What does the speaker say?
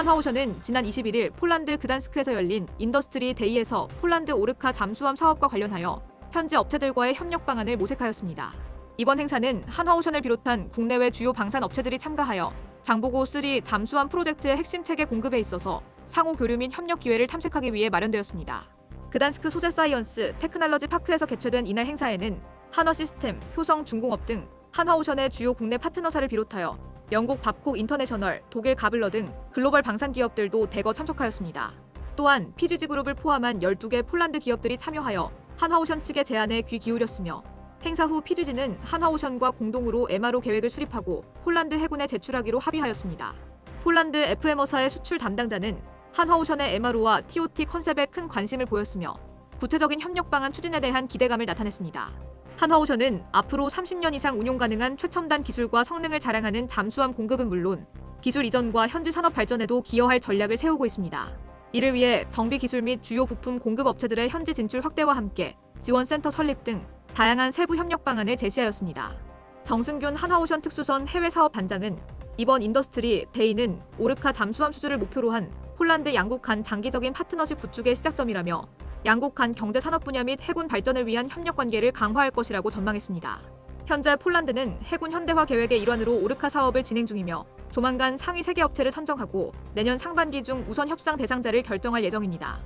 한화오션은 지난 21일 폴란드 그단스크에서 열린 인더스트리 데이에서 폴란드 오르카 잠수함 사업과 관련하여 현지 업체들과의 협력 방안을 모색하였습니다. 이번 행사는 한화오션을 비롯한 국내외 주요 방산 업체들이 참가하여 장보고 3 잠수함 프로젝트의 핵심 체계 공급에 있어서 상호 교류 및 협력 기회를 탐색하기 위해 마련되었습니다. 그단스크 소재 사이언스 테크놀로지 파크에서 개최된 이날 행사에는 한화 시스템, 효성 중공업 등 한화오션의 주요 국내 파트너사를 비롯하여 영국 밥콕 인터내셔널, 독일 가블러 등 글로벌 방산 기업들도 대거 참석하였습니다. 또한 PGG 그룹을 포함한 12개 폴란드 기업들이 참여하여 한화오션 측의 제안에 귀 기울였으며 행사 후 PGG는 한화오션과 공동으로 MRO 계획을 수립하고 폴란드 해군에 제출하기로 합의하였습니다. 폴란드 FM어사의 수출 담당자는 한화오션의 MRO와 TOT 컨셉에 큰 관심을 보였으며 구체적인 협력 방안 추진에 대한 기대감을 나타냈습니다. 한화오션은 앞으로 30년 이상 운용 가능한 최첨단 기술과 성능을 자랑하는 잠수함 공급은 물론 기술 이전과 현지 산업 발전에도 기여할 전략을 세우고 있습니다. 이를 위해 정비 기술 및 주요 부품 공급 업체들의 현지 진출 확대와 함께 지원센터 설립 등 다양한 세부 협력 방안을 제시하였습니다. 정승균 한화오션 특수선 해외 사업 반장은 이번 인더스트리 데이는 오르카 잠수함 수주를 목표로 한 폴란드 양국 간 장기적인 파트너십 구축의 시작점이라며 양국 간 경제 산업 분야 및 해군 발전을 위한 협력 관계를 강화할 것이라고 전망했습니다. 현재 폴란드는 해군 현대화 계획의 일환으로 오르카 사업을 진행 중이며 조만간 상위 세계 업체를 선정하고 내년 상반기 중 우선 협상 대상자를 결정할 예정입니다.